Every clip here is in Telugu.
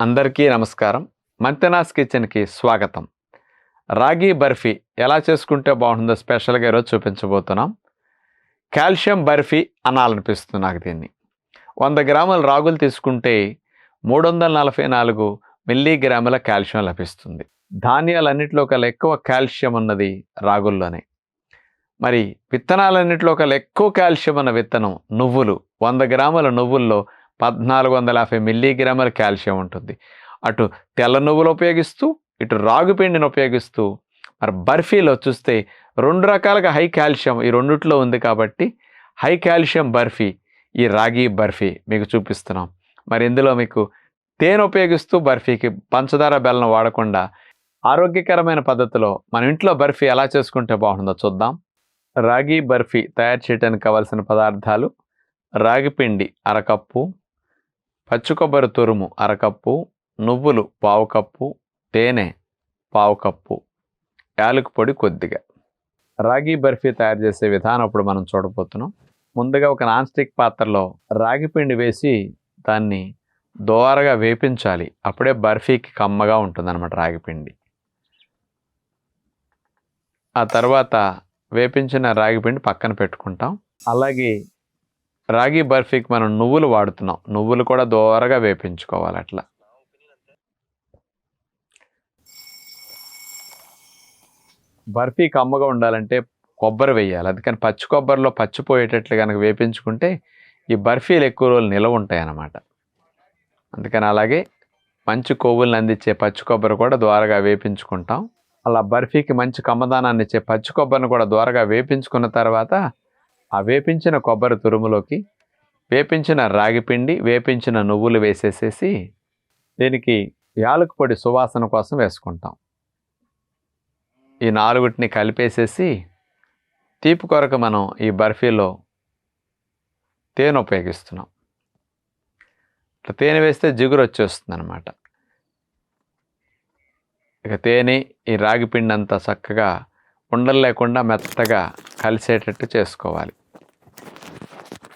అందరికీ నమస్కారం. మంతెనాస్ కిచెన్కి స్వాగతం. రాగి బర్ఫీ ఎలా చేసుకుంటే బాగుంటుందో స్పెషల్గా ఈరోజు చూపించబోతున్నాం. కాల్షియం బర్ఫీ అనాలనిపిస్తుంది నాకు దీన్ని. వంద గ్రాముల రాగులు తీసుకుంటే మూడు వందల నలభై నాలుగు మిల్లీగ్రాముల కాల్షియం లభిస్తుంది. ధాన్యాలన్నింటిలో కల్లా ఎక్కువ కాల్షియం ఉన్నది రాగుల్లోనే. మరి విత్తనాలన్నింటిలో కల్లా ఎక్కువ కాల్షియం ఉన్న విత్తనం నువ్వులు. వంద గ్రాముల నువ్వుల్లో పద్నాలుగు వందల యాభై మిల్లీగ్రాముల కాల్షియం ఉంటుంది. అటు తెల్ల నువ్వులు ఉపయోగిస్తూ ఇటు రాగు పిండిని ఉపయోగిస్తూ మరి బర్ఫీలో చూస్తే రెండు రకాలుగా హై కాల్షియం ఈ రెండిట్లో ఉంది కాబట్టి హై కాల్షియం బర్ఫీ ఈ రాగి బర్ఫీ మీకు చూపిస్తున్నాం. మరి ఇందులో మీకు తేనె ఉపయోగిస్తూ బర్ఫీకి పంచదార బెల్లం వాడకుండా ఆరోగ్యకరమైన పద్ధతిలో మన ఇంట్లో బర్ఫీ ఎలా చేసుకుంటే బాగుంటుందో చూద్దాం. రాగి బర్ఫీ తయారు చేయడానికి కావాల్సిన పదార్థాలు రాగి పిండి అరకప్పు పచ్చి కొబ్బరి తురుము అరకప్పు నువ్వులు పావు కప్పు తేనె పావు కప్పు యాలకు పొడి కొద్దిగా. రాగి బర్ఫీ తయారు చేసే విధానం ఇప్పుడు మనం చూడబోతున్నాం. ముందుగా ఒక నాన్ స్టిక్ పాత్రలో రాగి పిండి వేసి దాన్ని దోరగా వేపించాలి. అప్పుడే బర్ఫీకి కమ్మగా ఉంటుంది అనమాట ఆ తర్వాత వేపించిన రాగిపిండి పక్కన పెట్టుకుంటాం. అలాగే రాగి బర్ఫీకి మనం నువ్వులు వాడుతున్నాం. నువ్వులు కూడా దోరగా వేపించుకోవాలి అట్లా. బర్ఫీ కమ్మగా ఉండాలంటే కొబ్బరి వేయాలి. అందుకని పచ్చి కొబ్బరిలో పచ్చిపోయేటట్లు కనుక వేపించుకుంటే ఈ బర్ఫీలు ఎక్కువ రోజులు నిలవ ఉంటాయి అన్నమాట అందుకని అలాగే మంచి కొవ్వులను అందించే పచ్చి కొబ్బరి కూడా ద్వారగా వేపించుకుంటాం. అలా బర్ఫీకి మంచి కమ్మదానాన్ని ఇచ్చే పచ్చి కొబ్బరిని కూడా ద్వారగా వేపించుకున్న తర్వాత ఆ వేపించిన కొబ్బరి తురుములోకి వేపించిన రాగిపిండి వేపించిన నువ్వులు వేసేసేసి దీనికి యాలకు పొడి సువాసన కోసం వేసుకుంటాం. ఈ నాలుగుటిని కలిపేసేసి తీపి కొరకు మనం ఈ బర్ఫీలో తేనె ఉపయోగిస్తున్నాం ఇట్లా తేనె వేస్తే జిగురు వచ్చేస్తుంది అనమాట ఇక తేనె ఈ రాగి పిండి అంతా చక్కగా ఉండలు లేకుండా మెత్తగా కలిసేటట్టు చేసుకోవాలి.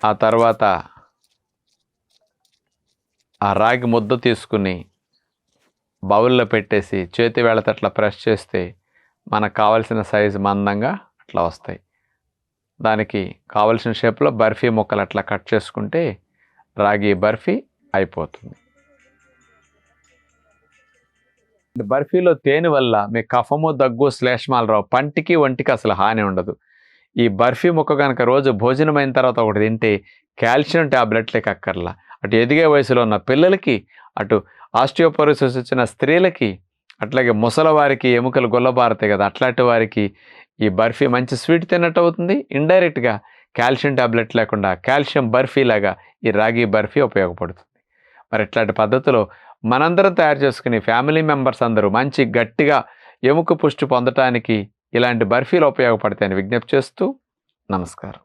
ఆ తర్వాత ఆ రాగి ముద్ద తీసుకుని బౌల్లో పెట్టేసి చేతి వేళతో అట్లా ప్రెస్ చేస్తే మనకు కావలసిన సైజు మందంగా అట్లా వస్తాయి. దానికి కావలసిన షేప్లో బర్ఫీ ముక్కలు అట్లా కట్ చేసుకుంటే రాగి బర్ఫీ అయిపోతుంది. బర్ఫీలో తేనె వల్ల మీ కఫము దగ్గు శ్లేష్మాలు రావు. పంటికి ఒంటికి అసలు హాని ఉండదు. ఈ బర్ఫీ ముక్క కనుక రోజు భోజనం అయిన తర్వాత ఒకటి తింటే కాల్షియం ట్యాబ్లెట్లే కక్కర్లా. అటు ఎదిగే వయసులో ఉన్న పిల్లలకి అటు ఆస్టియోపరోసిస్ వచ్చిన స్త్రీలకి అట్లాగే ముసలవారికి ఎముకలు గుల్లబారుతాయి కదా అట్లాంటి వారికి ఈ బర్ఫీ మంచి స్వీట్ తిన్నట్టు అవుతుంది. ఇండైరెక్ట్గా కాల్షియం ట్యాబ్లెట్ లేకుండా కాల్షియం బర్ఫీ లాగా ఈ రాగి బర్ఫీ ఉపయోగపడుతుంది. మరి ఇట్లాంటి పద్ధతిలో మనందరం తయారు చేసుకుని ఫ్యామిలీ మెంబర్స్ అందరూ మంచి గట్టిగా ఎముక పుష్టి పొందటానికి ఇలాంటి బర్ఫీలు ఉపయోగపడతాయని విజ్ఞప్తి చేస్తూ నమస్కారం.